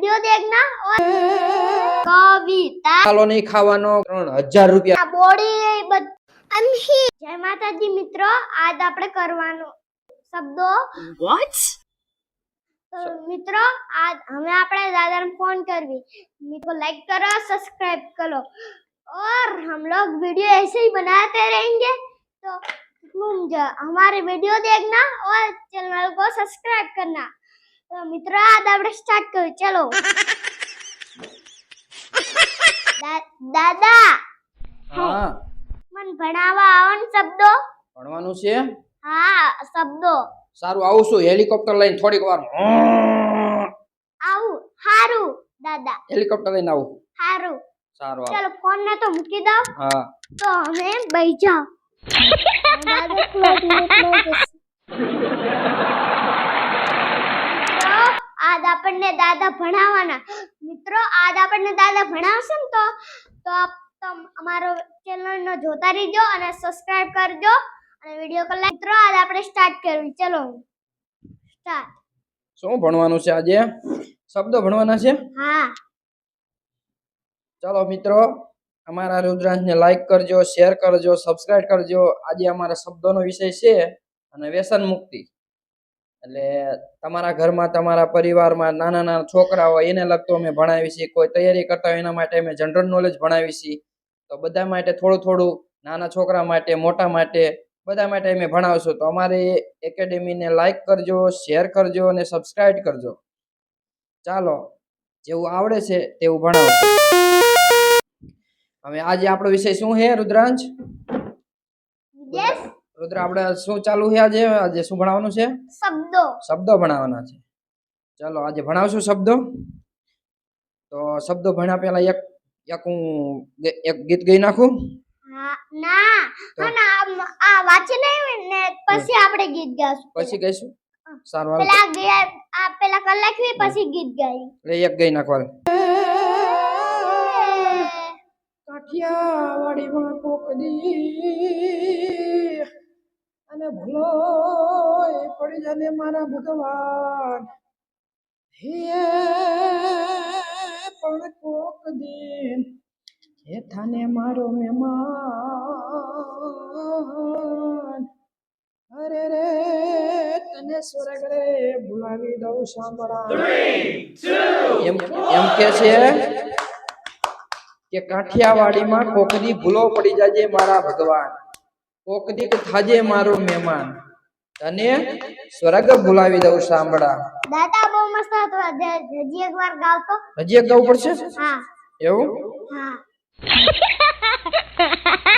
Video देखना और कविता ચાલો નહીં ખાવાનો ત્રણ હજાર રૂપિયા આ બોડી અંશી જય માતાજી મિત્રો આજ આપણે કરવાનું શબ્દો What? तो मित्रों आज हमें अपने दादा ने फोन करवी मेरे को लाइक करो सब्सक्राइब करो और हम लोग वीडियो ऐसे ही बनाते रहेंगे तो तुम जो हमारे वीडियो देखना और चैनल को सब्सक्राइब करना તો મિત્રો આજ આપણે સ્ટાર્ટ કર્યું. ચલો. દાદા! હા. મન ભણાવવા આવન શબ્દો. ભણવાનું છે? હા શબ્દો. સારું આવું છું હેલિકોપ્ટર લઈને થોડીક વાર. આવું. સારું દાદા. હેલિકોપ્ટર લઈને આવું. સારું સારું ચલો ફોન ને તો મૂકી દો હા. તો અમે બેસી જાઓ. દાદા આજ આપણને દાદા ભણાવવાના. મિત્રો આજ આપણને દાદા ભણાવશે ને તો તો અમારો ચેનલનો જોતા રહેજો અને સબસ્ક્રાઇબ કરજો. અને વીડિયો કો મિત્રો આજ આપણે સ્ટાર્ટ કરવી ચલો સ્ટાર્ટ શું ભણવાનું છે આજે? શબ્દો ભણવાના છે? હા. ચાલો મિત્રો અમારા રુદ્રાંશને લાઈક કરજો શેર કરજો સબસ્ક્રાઇબ કરજો. આજે અમારા શબ્દોનો વિષય છે અને વ્યસન મુક્તિ. એટલે તમારા ઘરમાં, તમારા પરિવારમાં નાના નાના છોકરા હોય, એને લગતું અમે ભણાવી છીએ. કોઈ તૈયારી કરતા હોય એના માટે અમે જનરલ નોલેજ ભણાવી છીએ. તો બધા માટે થોડું થોડું નાના છોકરા માટે, મોટા માટે બધા માટે અમે ભણાવશું. તો અમારી એકેડેમીને લાઈક કરજો શેર કરજો અને સબસ્ક્રાઈબ કરજો. ચાલો, જેવું આવડે છે તેવું ભણાવશું. હવે આજે આપણો વિષય શું છે, રુદ્રાંશ? રુદ્ર આપણે શું ચાલુ છે આજે? આજે શું ભણાવવાનું છે? શબ્દો. શબ્દો ભણાવવાના છે. ચાલો આજે ભણાવશું શબ્દો. તો શબ્દો ભણ્યા પહેલા એક એક હું એક ગીત ગઈ નાખું. ના હા ના આ વાંચી નહીં ને પછી આપણે ગીત ગાશું. પછી ગઈશું? સારું પેલા ગયા આ પેલા કલાક લખવી પછી ગીત ગાઈ એટલે એક ગઈ નાખવા કાઠિયાવાડીમાં કોક દી એ મારા ભગવાન. હે પણ કોક દિન હે થાને મારો મહેમાન. અરે રે, તને સ્વર્ગ રે બોલાવી દઉં સાંભળા એમ એમ કે છે કે કાઠિયાવાડીમાં કોકદી ભૂલો પડી જાજે મારા ભગવાન. કોકદી થાજે મારો મહેમાન. તને સ્વર્ગ બોલાવી દઉં સાંભળા. દાદા બહુ મસ્ત હતો. હજી હજી એક વાર ગાવતો. હજી એક ગાવું પડશે? હા. એવું? હા.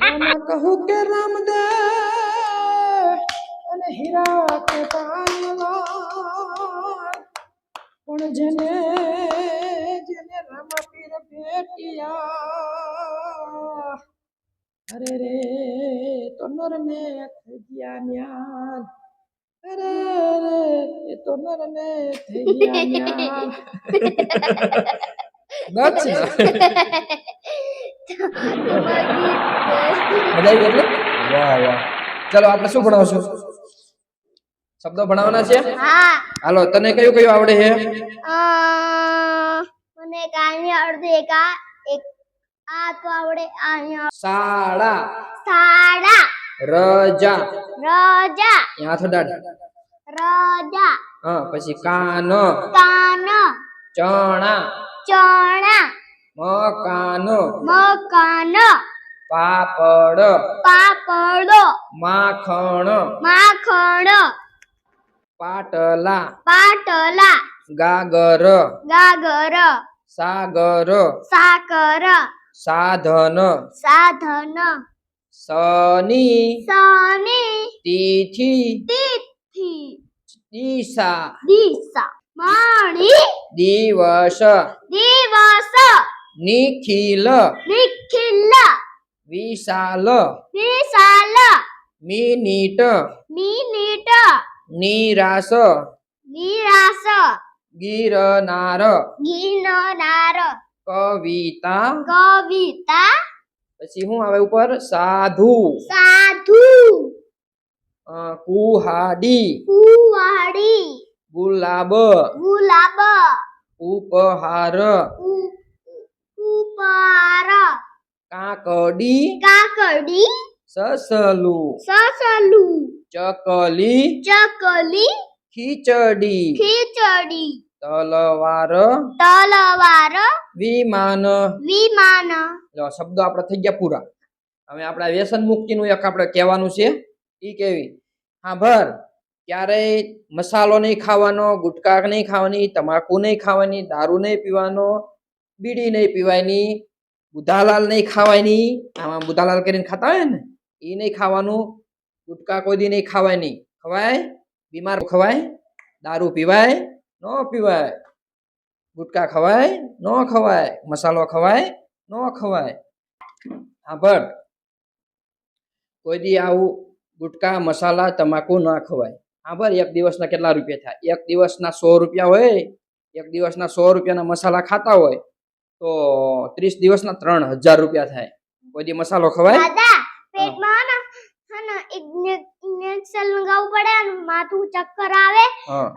રામા કહું કે રામદેવ અને હીરા કે પાનવાન પણ જેને જેને રામા પીર ભેટિયા અરે રે તો નર ને થઈ ગયા ન્યાન. અરે રે એ તો નર થઈ ગયા ન્યાન મજા આવી એટલે વાહ વાહ. ચાલો આપણે શું ભણાવશું? શબ્દો ભણાવવાના છે? હા. હાલો તને કયું કયું આવડે છે? મને એક આની અડધી એક આ એક આ તો આવડે આ અહીંયા શાળા. સાડા રજા. રજા. અહીંયા થોડા રજા. હા પછી કાન કાન. ચણા. ચણા. મકાન. મકાન. પાપડ. પાપડ. માખણ. માખણ. પાટલા. પાટલા. ગાગર. ગાગર. સાગર. સાકર. સાધન. સાધન. શની શનિ તિથિ તિથિ દિશા દિશા. મણી દિવસ દિવસ નિખિલ નિખિલ વિશાલ વિશાલ મિનિટ મિનિટ નિરાશ નિરાશ ગિરનાર ગિરનાર કવિતા કવિતા પછી શું આવે ઉપર સાધુ સાધુ અ, કુહાડી કુવાડી ગુલાબ ગુલાબ ઉપહાર ઉ- ઉપાર કાકડી કાકડી સસલું સસલું ચકલી ચકલી ખીચડી ખીચડી તલવાર તલવાર વિમાન. વિમાન. જો શબ્દો આપણે થઈ ગયા પૂરા. હવે આપણા વ્યસન મુક્તિનું એક આપણે કહેવાનું છે. ઈ કેવી? હા ભર. ક્યારેય મસાલો નહીં ખાવાનો ગુટકા નહીં ખાવાની તમાકુ નહીં ખાવાની દારૂ નહીં પીવાનો બીડી નહીં પીવાની બુધાલાલ નહીં ખાવાની. આમાં બુધાલાલ કરીને ખાતા હોય ને? એ નહીં ખાવાનું ગુટકા કોઈ દી નહીં ખાવાય નહીં. ખવાય? બીમાર ખવાય? દારૂ પીવાય? ન પીવાય. ગુટકા ખવાય ન ખવાય. મસાલો ખવાય ન ખવાય. હા ભટ કોઈ દી આવું ગુટકા મસાલા તમાકુ ન ખવાય. હા ભર એક દિવસના કેટલા રૂપિયા થાય? એક દિવસના સો રૂપિયા હોય એક દિવસના સો રૂપિયાના મસાલા ખાતા હોય તો ત્રીસ દિવસના ત્રણ હજાર રૂપિયા થાય. કોઈ દી મસાલો ખવાય? પેટમાં ઇન્જેક્શન લગાવવું પડે અને માથું ચક્કર આવે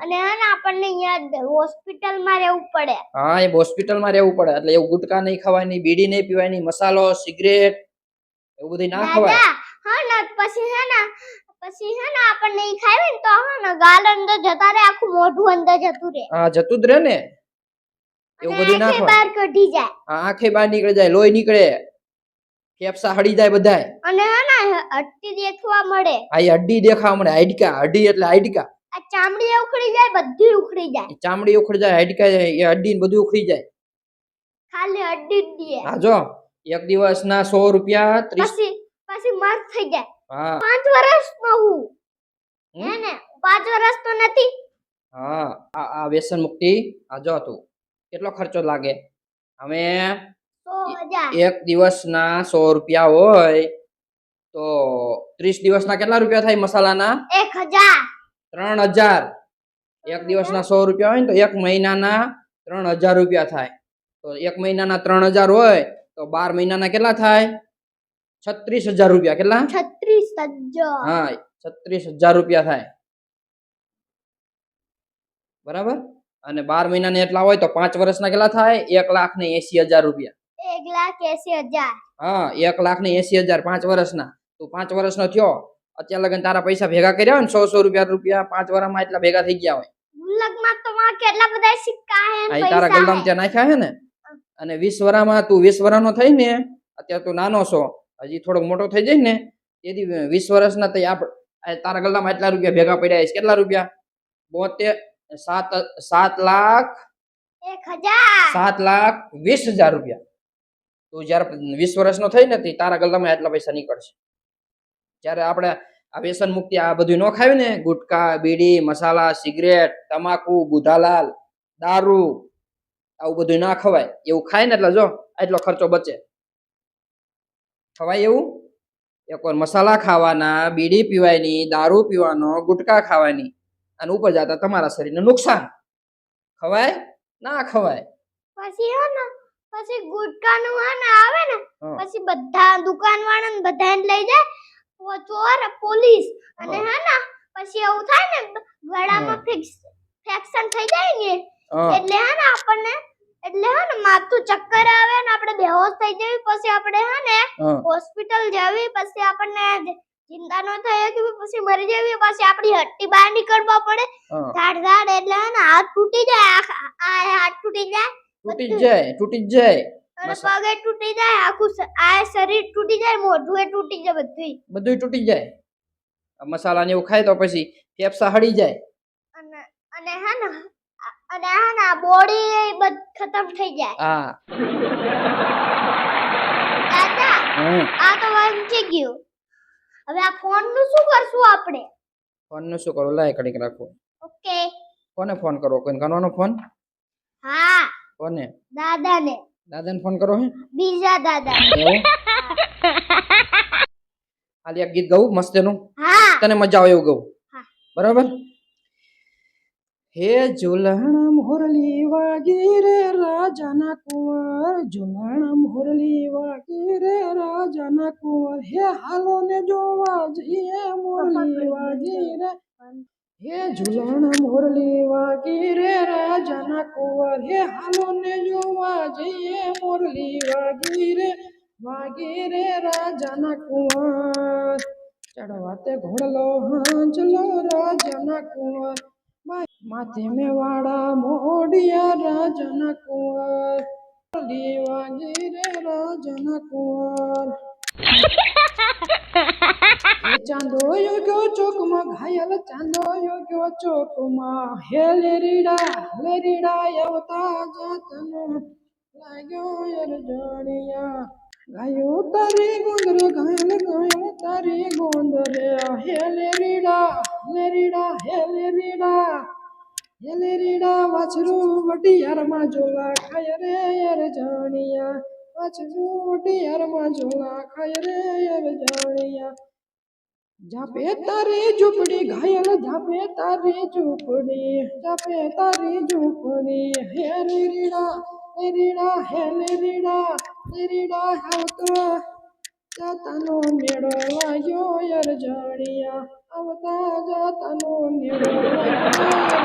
અને હે ને આપણને અહીંયા હોસ્પિટલમાં રહેવું પડે. હા એ હોસ્પિટલમાં રહેવું પડે. એટલે એવું ગુટકા નહીં ખાવાની બીડી નહીં પીવાની મસાલો સિગરેટ એવું બધું ના ખવાય. હા ને પછી હે ને પછી હે ને આપણને ઈ ખાવે ને તો હે ને ગાલ અંદર જતા રહે આખું મોઢું અંદર જતું રહે. હા જતું જ રહે ને. એવું બધું ના આંખે ખવાય. બહાર કઢી જાય. આંખે બહાર નીકળી જાય લોહી નીકળે. ફેફસા હળી જાય બધાય? અને હે ને દેખવા મળે. આ હડ્ડી દેખાવા મળે. હાડકા હડ્ડી એટલે હાડકા આ ચામડી ઉખડી જાય બધી ઉખડી જાય. ચામડી ઉખડી જાય હાડકા એ હડ્ડી ને બધું ઉખડી જાય. ખાલી હડ્ડી જ દે. હા જો. એક દિવસના સો રૂપિયા ત્રીસ પછી પછી માર થઈ જાય. હા. પાંચ વર્ષ નો હું? હે ને પાંચ વર્ષ તો નથી. હા આ આ વ્યસન મુક્તિ આ જો તું. કેટલો ખર્ચો લાગે? હજાર એક દિવસના સો રૂપિયા હોય તો ત્રીસ દિવસના કેટલા રૂપિયા થાય મસાલાના? એક હજાર. ત્રણ હજાર. એક દિવસના સો રૂપિયા હોય ને તો એક મહિનાના ત્રણ હજાર રૂપિયા થાય. તો એક મહિનાના ત્રણ હજાર હોય તો બાર મહિનાના કેટલા થાય? છત્રીસ હજાર રૂપિયા કેટલા? છત્રીસ હજાર. હા છત્રીસ હજાર રૂપિયા થાય. બરાબર? અને બાર મહિનાના એટલા હોય તો પાંચ વર્ષના કેટલા થાય? એક લાખ ને એસી હજાર રૂપિયા. એક લાખ એસી હજાર. હા એક લાખ ને એસી હજાર પાંચ વર્ષના. તું પાંચ વર્ષનો થયો. અત્યારે લગન તારા પૈસા ભેગા કર્યા ને સો સો રૂપિયા રૂપિયા પાંચ વર્ષમાં એટલા ભેગા થઈ ગયા હોય. ગુલ્લકમાં તો માં કેટલા બધા સિક્કા હે ને તારા ગલ્લામાં ત્યાં નાખ્યા હે ને? અને 20 વરામાં તું 20 વરાનો થઈ ને અત્યારે તું નાનો છો. હજી થોડો મોટો થઈ જાય ને તેથી વીસ વર્ષના થઈ આપ તારા ગલ્લામાં એટલા રૂપિયા ભેગા પડ્યા છે કેટલા રૂપિયા? બોતેર સાત સાત લાખ એક હજાર. સાત લાખ વીસ હજાર રૂપિયા. તું જયારે વીસ વર્ષનો થઈ ને તે, તારા ગલ્લામાં આટલા પૈસા નીકળશે. જ્યારે આપણે આ વ્યસન મુક્તિ આ બધું ન ખાવી ને, ગુટકા, બીડી, મસાલા, સિગરેટ, તમાકુ, બુધાલાલ, દારૂ, આવું બધું ના ખવાય. એવું ખાય ને એટલે જો, આટલો ખર્ચો બચે. ખવાય એવું? એક વાર મસાલા ખાવાના, બીડી પીવાની, દારૂ પીવાનો, ગુટકા ખાવાની, અને ઉપર જતા તમારા શરીરને નુકસાન. ખવાય? ના ખવાય. પછી પછી ગુટકાનું હે ને આવે ને પછી બધા દુકાન વાળા ને બધાને લઈ જાય. ચોર પોલીસ અને હા. ને પછી એવું થાય ને ગળામાં ફિક્સ ફેક્શન થઈ જાય ને એટલે હે ને આપણને એટલે હે ને માથું ચક્કર આવે ને આપણે બેહોશ થઈ જવી પછી આપણે હે. ને હોસ્પિટલ જવી પછી આપણને ચિંતા ન થાય કે પછી મરી જવી પછી આપણી હટ્ટી બહાર નીકળવા પડે. ધાડ ધાડ એટલે હે ને હાથ તૂટી જાય આ હાથ તૂટી જાય. તૂટી જાય તૂટી જાય. અને પગે તૂટી જાય આખું આ શરીર તૂટી જાય મોઢું એ તૂટી જાય બધું બધું તૂટી જાય. આ મસાલા ને એવું ખાય તો પછી ફેફસા હળી જાય. અને અને હા ને અને હા ને બોડી બધ ખતમ થઈ જાય. હા. દાદા આ તો વાંચી ગયું. હવે આ ફોનનું શું કરશું આપણે? ફોનનું શું કરું? લાય કડીક રાખો. ઓકે. કોને ફોન કરવો? કોઈને કરવાનો ફોન? હા. કોને? દાદાને. દાદાને ફોન કરો હે. બીજા દાદા ખાલી એક ગીત ગાવું મસ્ત એનું. હા. તને મજા આવે એવું ગાવું બરાબર? હે ઝુલણ મોરલી વાગી રે રાજાના કુંવર. ઝુલણ મોરલી વાગી રે રાજાના કુંવર. હે હાલો ને જોવા જઈએ મોરલી વાગી રે. હે ઝુલણ મોરલી વાગી રે રાજાના કુંવર, હે હાલો ને જોવા જઈએ મોરલી વાગી રે વાગી રે રાજાના કુંવર. ચડવાતે ઘોડલો હાંચલો રાજાના કુંવર. માથે મેવાડા મોડિયા રાજાના કુંવર. મોરલી વાગી રે રાજાના કુંવર. ચાંદો યોગ્યો ચોકમાં, ઘાયલ ચાંદો યોગ્યો ચોકમાં. હે લેરીડા લેરીડા આવતા જાતનો લાગ્યો અરજણિયા ગાયો તારી ગુંદર, ઘાયલ ગાયો તારી ગુંદર. હે લેરીડા લેરીડા હે લેરીડા હે લેરીડા વાછરું વડિયારમાં ઝોલા ખાય રે અરજણિયા વાછરું વડિયારમાં ઝોલા ખાય રે અરજણિયા જાપે તારી ઝૂંપડી ઘાયલ, જાપે તારી ઝૂંપડી, જાપે તારી ઝૂંપડી. હે રીડા હે રીડા હે રીડા હે રીડા આવતો. જાતાનો મેળો લાગ્યો યર જાણિયા. આવતા જાતાનો મેળો લાગ્યો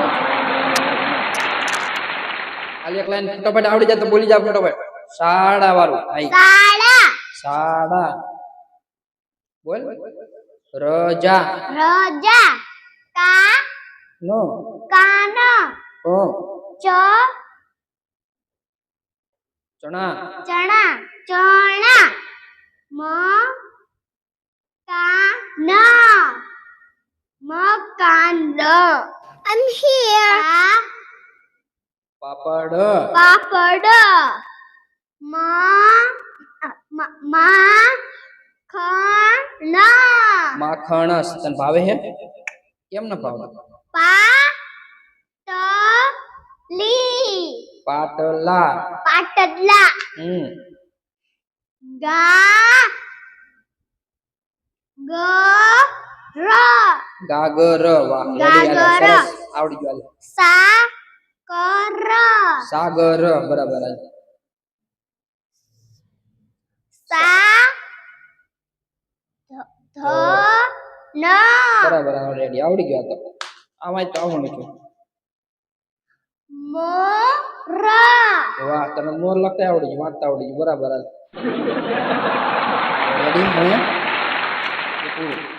આલી એક લાઈન ફટાફટ આવડી જાય તો બોલી જાવ ફટાફટ. શાળા વાળું આઈ. શાળા. શાળા. બોલ. રજા. રજા. કા. નો. કાન. ઓ. ચ. ચણા. ચણા. ચણા. મ. કાન. મકાન I'm here. પાપડ. પાપડ. માખણસ. તને ભાવે હે? કેમ ન ભાવે પાટલી. પાટલા. પાટલા. હમ. ગા ગ ર ગાગર. વાહ ગાગર. આવડી ગયું. સા કર સાગર. બરાબર. હાલો. સા ધ ન બરાબર રેડી આવડી ગયો તો. આમાં તો આવું લખ્યું મોર વાહ તને મોર લખતા આવડી ગયું વાંચતા આવડી ગયું બરાબર રેડી હવે પૂરું.